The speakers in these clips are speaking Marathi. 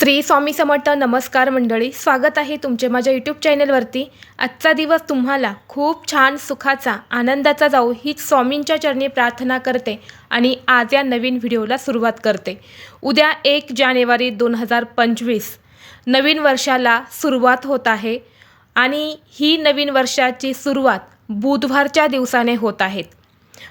श्री स्वामी समर्थ नमस्कार मंडळी स्वागत आहे तुमचे माझ्या यूट्यूब चॅनलवरती आजचा दिवस तुम्हाला खूप छान सुखाचा आनंदाचा जाऊ हीच स्वामींच्या चरणी प्रार्थना करते आणि आज या नवीन व्हिडिओला सुरुवात करते. उद्या एक जानेवारी दोन हजार पंचवीस. नवीन वर्षाला सुरुवात होत आहे आणि ही नवीन वर्षाची सुरुवात बुधवारच्या दिवसाने होत आहेत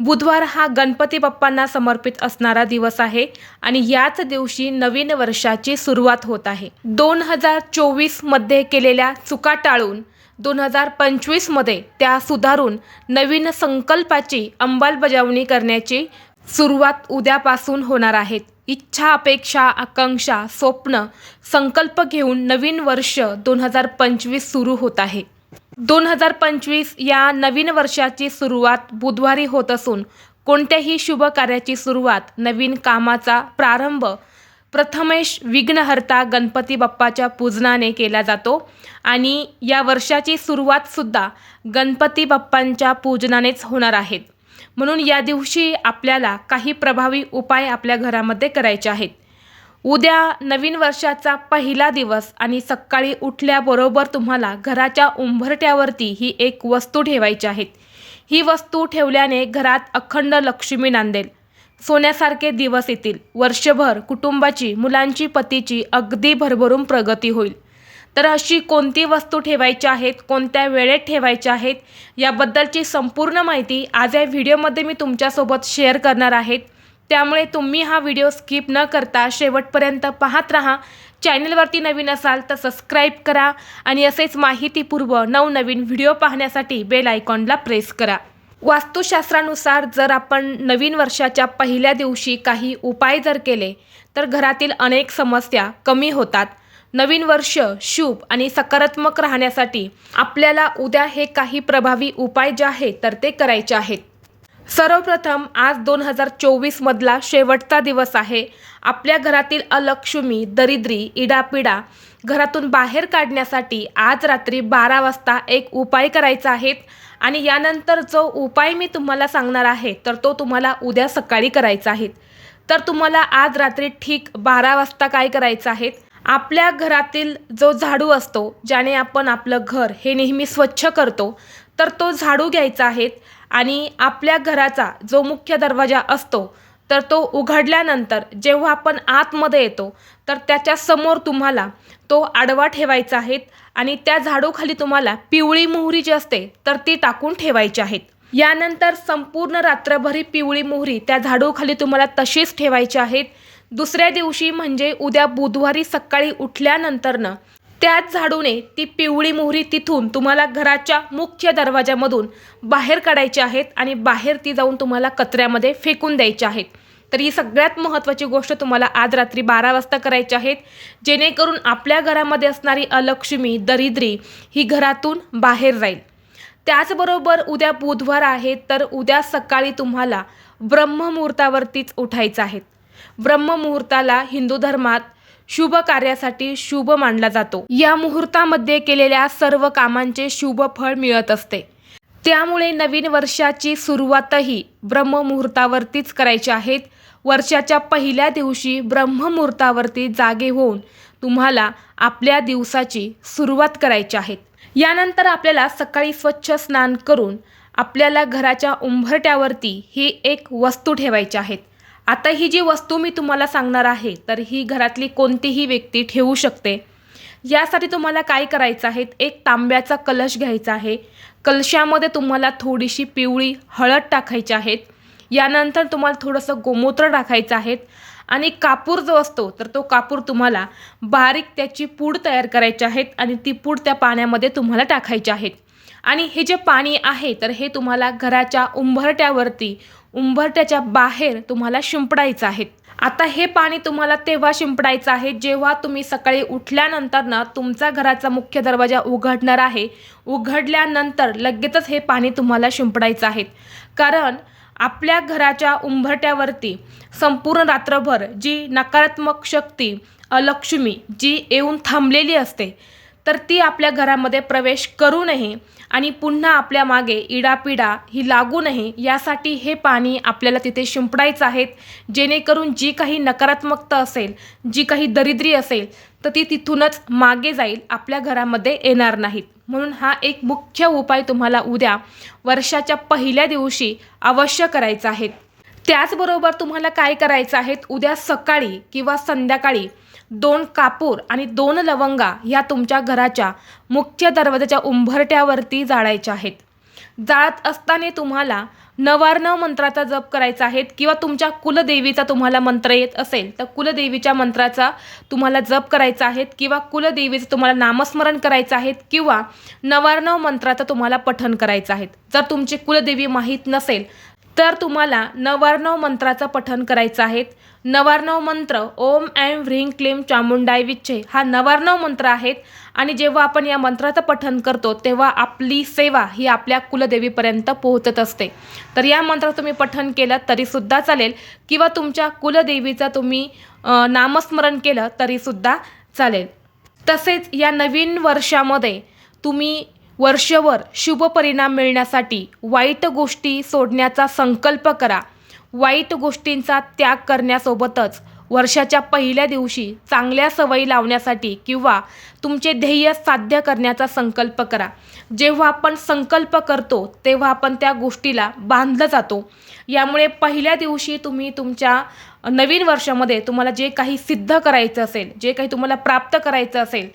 बुधवार हा गणपती बाप्पांना समर्पित असणारा दिवस आहे आणि याच दिवशी नवीन वर्षाची सुरुवात होत आहे. दोन हजार चोवीसमध्ये केलेल्या चुका टाळून दोन हजार पंचवीसमध्ये त्या सुधारून नवीन संकल्पाची अंमलबजावणी करण्याची सुरुवात उद्यापासून होणार आहेत इच्छा अपेक्षा आकांक्षा स्वप्न संकल्प घेऊन नवीन वर्ष दोन हजार पंचवीस सुरू होत आहे. दोन हजार पंचवीस या नवीन वर्षाची सुरुवात बुधवारी होत असून कोणत्याही शुभ कार्याची सुरुवात नवीन कामाचा प्रारंभ प्रथमेश विघ्नहर्ता गणपती बाप्पाच्या पूजनाने केला जातो आणि या वर्षाची सुरुवातसुद्धा गणपती बाप्पांच्या पूजनानेच होणार आहेत म्हणून या दिवशी आपल्याला काही प्रभावी उपाय आपल्या घरामध्ये करायचे आहेत. उद्या नवीन वर्षाचा पहिला दिवस आणि सकाळी उठल्याबरोबर तुम्हाला घराच्या उंबरट्यावरती ही एक वस्तू ठेवायची आहेत ही वस्तू ठेवल्याने घरात अखंड लक्ष्मी नांदेल. सोन्यासारखे दिवस येतील. वर्षभर कुटुंबाची मुलांची पतीची अगदी भरभरून प्रगती होईल. तर अशी कोणती वस्तू ठेवायची आहेत कोणत्या वेळेत ठेवायच्या आहेत याबद्दलची संपूर्ण माहिती आज या व्हिडिओमध्ये मी तुमच्यासोबत शेअर करणार आहेत त्यामुळे तुम्ही हा व्हिडिओ स्किप न करता शेवटपर्यंत पाहत राहा. चॅनलवरती नवीन असाल तर सबस्क्राईब करा आणि असेच माहितीपूर्व नवनवीन व्हिडिओ पाहण्यासाठी बेल आयकॉनला प्रेस करा. वास्तुशास्त्रानुसार जर आपण नवीन वर्षाच्या पहिल्या दिवशी काही उपाय जर केले तर घरातील अनेक समस्या कमी होतात. नवीन वर्ष शुभ आणि सकारात्मक राहण्यासाठी आपल्याला उद्या हे काही प्रभावी उपाय जे आहेत तर ते करायचे आहेत. सर्वप्रथम आज दोन हजार चोवीसमधला शेवटचा दिवस आहे. आपल्या घरातील अलक्ष्मी दरिद्री इडापिडा घरातून बाहेर काढण्यासाठी आज रात्री बारा वाजता एक उपाय करायचा आहे आणि यानंतर जो उपाय मी तुम्हाला सांगणार आहे तर तो तुम्हाला उद्या सकाळी करायचा आहे. तर तुम्हाला आज रात्री ठीक बारा वाजता काय करायचं आहे? आपल्या घरातील जो झाडू असतो ज्याने आपण आपलं घर हे नेहमी स्वच्छ करतो तर तो झाडू घ्यायचा आहे आणि आपल्या घराचा जो मुख्य दरवाजा असतो तर तो उघडल्यानंतर जेव्हा आपण आतमध्ये येतो तर त्याच्यासमोर तुम्हाला तो आडवा ठेवायचा आहे आणि त्या झाडूखाली तुम्हाला पिवळी मोहरी जी असते तर ती टाकून ठेवायची आहेत यानंतर संपूर्ण रात्रभरी पिवळी मोहरी त्या झाडूखाली तुम्हाला तशीच ठेवायची आहेत दुसऱ्या दिवशी म्हणजे उद्या बुधवारी सकाळी उठल्यानंतरनं त्याच झाडूने ती पिवळी मोहरी तिथून तुम्हाला घराच्या मुख्य दरवाजामधून बाहेर काढायची आहेत आणि बाहेर ती जाऊन तुम्हाला कचऱ्यामध्ये फेकून द्यायची आहेत. तर ही सगळ्यात महत्त्वाची गोष्ट तुम्हाला आज रात्री बारा वाजता करायची आहेत. जेणेकरून आपल्या घरामध्ये असणारी अलक्ष्मी दरिद्री ही घरातून बाहेर जाईल. त्याचबरोबर उद्या बुधवार आहे तर उद्या सकाळी तुम्हाला ब्रह्ममुहूर्तावरतीच उठायचं आहे. ब्रह्ममुहूर्ताला हिंदू धर्मात शुभ कार्यासाठी शुभ मानला जातो. या मुहूर्तामध्ये केलेल्या सर्व कामांचे शुभ फळ मिळत असते. त्यामुळे नवीन वर्षाची सुरुवातही ब्रह्ममुहूर्तावरतीच करायची आहेत वर्षाच्या पहिल्या दिवशी ब्रह्ममुहूर्तावरती जागे होऊन तुम्हाला आपल्या दिवसाची सुरुवात करायची आहे. यानंतर आपल्याला सकाळी स्वच्छ स्नान करून आपल्याला घराच्या उंबरट्यावरती ही एक वस्तू ठेवायची आहेत आता ही जी वस्तू मी तुम्हाला सांगणार आहे तर ही घरातली कोणतीही व्यक्ती ठेवू शकते. यासाठी तुम्हाला काय करायचं आहे? एक तांब्याचा कलश घ्यायचा आहे. कलशामध्ये तुम्हाला थोडीशी पिवळी हळद टाकायची आहेत यानंतर तुम्हाला थोडंसं गोमूत्र टाकायचं आहे आणि कापूर जो असतो तर तो कापूर तुम्हाला बारीक त्याची पूड तयार करायची आहेत आणि ती पूड त्या पाण्यामध्ये तुम्हाला टाकायची आहेत आणि हे जे पाणी आहे तर हे तुम्हाला घराच्या उंबरट्यावरती उंबरट्याच्या बाहेर तुम्हाला शिंपडायचं आहे. आता हे पाणी तुम्हाला तेव्हा शिंपडायचं आहे जेव्हा तुम्ही सकाळी उठल्यानंतर ना तुमचा घराचा मुख्य दरवाजा उघडणार आहे. उघडल्यानंतर लगेचच हे पाणी तुम्हाला शिंपडायचं आहे. कारण आपल्या घराच्या उंबरट्यावरती संपूर्ण रात्रभर जी नकारात्मक शक्ती अलक्ष्मी जी येऊन थांबलेली असते तर ती आपल्या घरामध्ये प्रवेश करू नये आणि पुन्हा आपल्या मागे इडापिडा ही लागू नये यासाठी हे पाणी आपल्याला तिथे शिंपडायचं आहेत जेणेकरून जी काही नकारात्मकता असेल जी काही दरिद्री असेल तर ती तिथूनच मागे जाईल आपल्या घरामध्ये येणार नाहीत. म्हणून हा एक मुख्य उपाय तुम्हाला उद्या वर्षाच्या पहिल्या दिवशी अवश्य करायचा आहे. त्याचबरोबर तुम्हाला काय करायचं आहे? उद्या सकाळी किंवा संध्याकाळी दोन कापूर आणि दोन लवंगा ह्या तुमच्या घराच्या मुख्य दरवाजाच्या उंबरट्यावरती जाळायच्या आहेत. जाळत असताना तुम्हाला नवार्णव मंत्राचा जप करायचा आहे किंवा तुमच्या कुलदेवीचा तुम्हाला मंत्र येत असेल तर कुलदेवीच्या मंत्राचा तुम्हाला जप करायचा आहे किंवा कुलदेवीचं तुम्हाला नामस्मरण करायचं आहे किंवा नवार्णव मंत्राचं तुम्हाला पठण करायचं आहे. जर तुमची कुलदेवी माहीत नसेल तर तुम्हाला नवार्णव मंत्राचं पठन करायचं आहे नवार्णव मंत्र ओम ऐं व्ह्रीं क्लीम चामुंडाय विच्छे हा नवार्णव मंत्र आहेत आणि जेव्हा आपण या मंत्राचं पठन करतो तेव्हा आपली सेवा ही आपल्या कुलदेवीपर्यंत पोहोचत असते. तर या मंत्राचं तुम्ही पठन केलं तरीसुद्धा चालेल किंवा तुमच्या कुलदेवीचं तुम्ही नामस्मरण केलं तरीसुद्धा चालेल. तसेच या नवीन वर्षामध्ये तुम्ही वर्षभर शुभ परिणाम मिळण्यासाठी वाईट गोष्टी सोडण्याचा संकल्प करा. वाईट गोष्टींचा त्याग करण्यासोबतच वर्षाच्या पहिल्या दिवशी चांगल्या सवयी लावण्यासाठी किंवा तुमचे ध्येय साध्य करण्याचा संकल्प करा. जेव्हा आपण संकल्प करतो तेव्हा आपण त्या गोष्टीला बांधलं जातो. यामुळे पहिल्या दिवशी तुम्ही तुमच्या नवीन वर्षामध्ये तुम्हाला जे काही सिद्ध करायचं असेल जे काही तुम्हाला प्राप्त करायचं असेल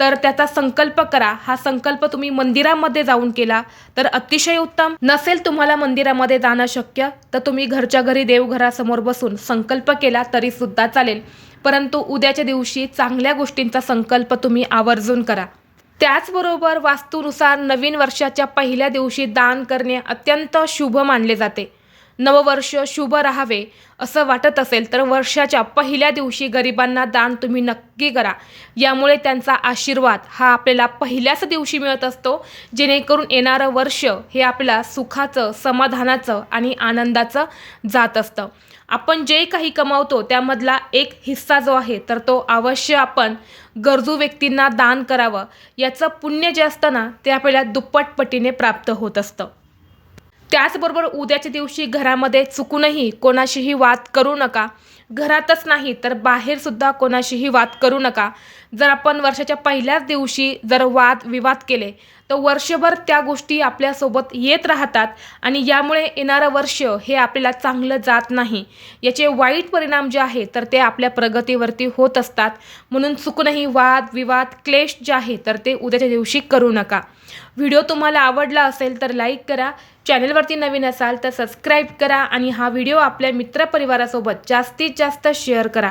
तर त्याचा संकल्प करा. हा संकल्प तुम्ही मंदिरामध्ये जाऊन केला तर अतिशय उत्तम. नसेल तुम्हाला मंदिरामध्ये जाणं शक्य तर तुम्ही घरच्या घरी देवघरासमोर बसून संकल्प केला तरी सुद्धा चालेल. परंतु उद्याच्या दिवशी चांगल्या गोष्टींचा संकल्प तुम्ही आवर्जून करा. त्याचबरोबर वास्तूनुसार नवीन वर्षाच्या पहिल्या दिवशी दान करणे अत्यंत शुभ मानले जाते. नववर्ष शुभ राहावे असं वाटत असेल तर वर्षाच्या पहिल्या दिवशी गरिबांना दान तुम्ही नक्की करा. यामुळे त्यांचा आशीर्वाद हा आपल्याला पहिल्याच दिवशी मिळत असतो जेणेकरून येणारं वर्ष हे आपल्याला सुखाचं समाधानाचं आणि आनंदाचं जात असतं. आपण जे काही कमावतो त्यामधला एक हिस्सा जो आहे तर तो अवश्य आपण गरजू व्यक्तींना दान करावं. याचं पुण्य जे असतं ना ते आपल्याला दुप्पट पटीने प्राप्त होत असतं. त्याचबरोबर उद्याच्या दिवशी घरामध्ये चुकूनही कोणाशीही वाद करू नका. घरातच नाही तर बाहेरसुद्धा कोणाशीही वाद करू नका. जर आपण वर्षाच्या पहिल्याच दिवशी जर वाद विवाद केले तर वर्षभर त्या गोष्टी आपल्यासोबत येत राहतात आणि यामुळे येणारं वर्ष हे आपल्याला चांगलं जात नाही. याचे वाईट परिणाम जे आहे तर ते आपल्या प्रगतीवरती होत असतात. म्हणून चुकूनही वाद विवाद क्लेश जे आहे तर ते उद्याच्या दिवशी करू नका. व्हिडिओ तुम्हाला आवडला असेल तर लाईक करा. चॅनलवरती नवीन असाल तर सबस्क्राईब करा आणि हा व्हिडिओ आपल्या मित्रपरिवारासोबत जास्तीत जास्त शेअर करा.